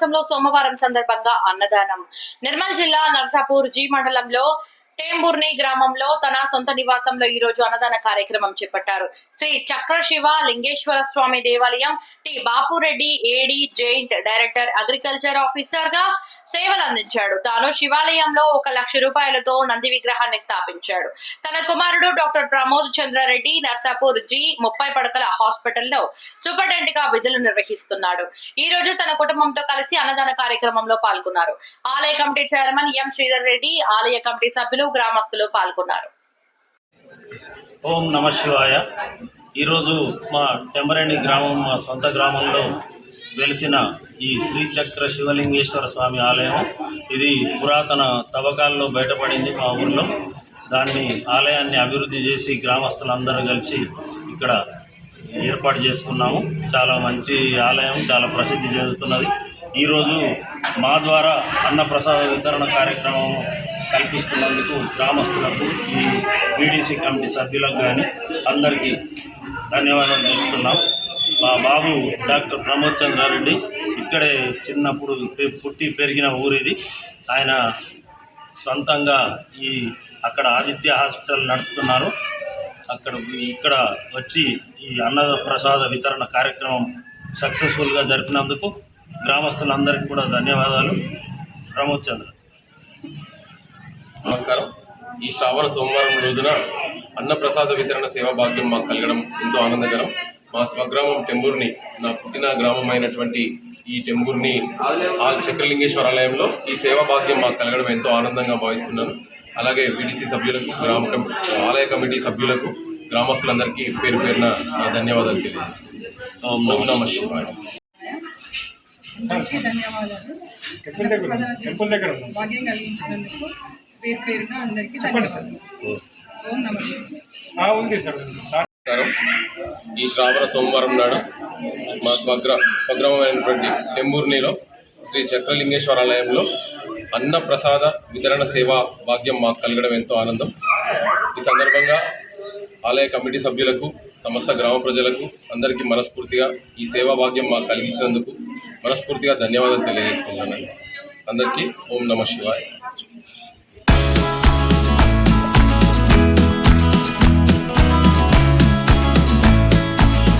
మాసంలో సోమవారం సందర్భంగా అన్నదానం. నిర్మల్ జిల్లా నర్సాపూర్ జీ మండలంలో టేంబుర్ని గ్రామంలో తన సొంత నివాసంలో ఈ రోజు అన్నదాన కార్యక్రమం చేపట్టారు. శ్రీ చక్ర శివ లింగేశ్వర స్వామి దేవాలయం T Bapureddy AD joint director agriculture ఆఫీసర్గా సేవలు అందించాడు తాను శివాలయంలో ఒక లక్ష రూపాయలతో నంది విగ్రహాన్ని స్థాపించాడు. తన కుమారుడు డాక్టర్ ప్రమోద్ చంద్రారెడ్డి నర్సాపూర్ జి ముప్పై పడకల హాస్పిటల్లో సూపరింటెండెంట్గా విధులు నిర్వహిస్తున్నాడు. ఈ రోజు తన కుటుంబంతో కలిసి అన్నదాన కార్యక్రమంలో పాల్గొన్నారు. ఆలయ committee chairman M Sridhar Reddy ఆలయ కమిటీ సభ్యులు గ్రామస్తులు పాల్గొన్నారు. ఓం నమ శివాయ. ఈరోజు మా టెంబరేణి గ్రామం మా సొంత గ్రామంలో వెలిసిన ఈ శ్రీచక్ర శివలింగేశ్వర స్వామి ఆలయం. ఇది పురాతన తవ్వకాల్లో బయటపడింది మా ఊర్లో. దాన్ని ఆలయాన్ని అభివృద్ధి చేసి గ్రామస్తులందరూ కలిసి ఇక్కడ ఏర్పాటు చేసుకున్నాము. చాలా మంచి ఆలయం చాలా ప్రసిద్ధి చెందుతున్నది. ఈరోజు మా ద్వారా అన్నప్రసాద వితరణ కార్యక్రమం కల్పిస్తున్నందుకు గ్రామస్తులకు ఈ బీడీసీ కమిటీ సభ్యులకు కానీ అందరికీ ధన్యవాదాలు తెలుపుతున్నాం. మా బాబు డాక్టర్ ప్రమోద్ చంద్రారెడ్డి. ఇక్కడే చిన్నప్పుడు పుట్టి పెరిగిన ఊరిది. ఆయన సొంతంగా ఈ అక్కడ ఆదిత్య హాస్పిటల్ నడుపుతున్నారు. అక్కడ ఇక్కడ వచ్చి ఈ అన్న ప్రసాద వితరణ కార్యక్రమం సక్సెస్ఫుల్గా జరిపినందుకు గ్రామస్తులందరికీ కూడా ధన్యవాదాలు. ప్రమోద్ చంద్ర. నమస్కారం. ఈ శ్రావణ సోమవారం రోజున అన్నప్రసాద వితరణ సేవా భాగ్యం మాకు కలగడం ఎంతో ఆనందకరం. మా స్వగ్రామం టెంబూర్ని నా పుట్టిన గ్రామం అయినటువంటి ఈ టెంబూర్ని ఆ చక్రలింగేశ్వర ఆలయంలో ఈ సేవా భాగ్యం మాకు కలగడం ఎంతో ఆనందంగా భావిస్తున్నాను. అలాగే వీడీసీ సభ్యులకు గ్రామ ఆలయ కమిటీ సభ్యులకు గ్రామస్తులందరికీ పేరు పేరున నా ధన్యవాదాలు తెలియజేస్తున్నాను. భాగ్యం కలిగించినందుకు పేరు పేరున అందరికీ. ధన్యవాదాలు. ఉంది. సార్. నమస్కారం. ఈ శ్రావణ సోమవారం నాడు మా స్వగ్ర స్వగ్రామమైనటువంటి టెంబూర్నిలో శ్రీ చక్రలింగేశ్వర ఆలయంలో అన్న ప్రసాద వితరణ సేవా భాగ్యం మాకు కలగడం ఎంతో ఆనందం. ఈ సందర్భంగా ఆలయ కమిటీ సభ్యులకు సమస్త గ్రామ ప్రజలకు అందరికీ మనస్ఫూర్తిగా ఈ సేవా భాగ్యం మాకు కలిగించినందుకు మనస్ఫూర్తిగా ధన్యవాదాలు తెలియజేసుకుంటున్నాను. అందరికీ ఓం నమ శివాయ.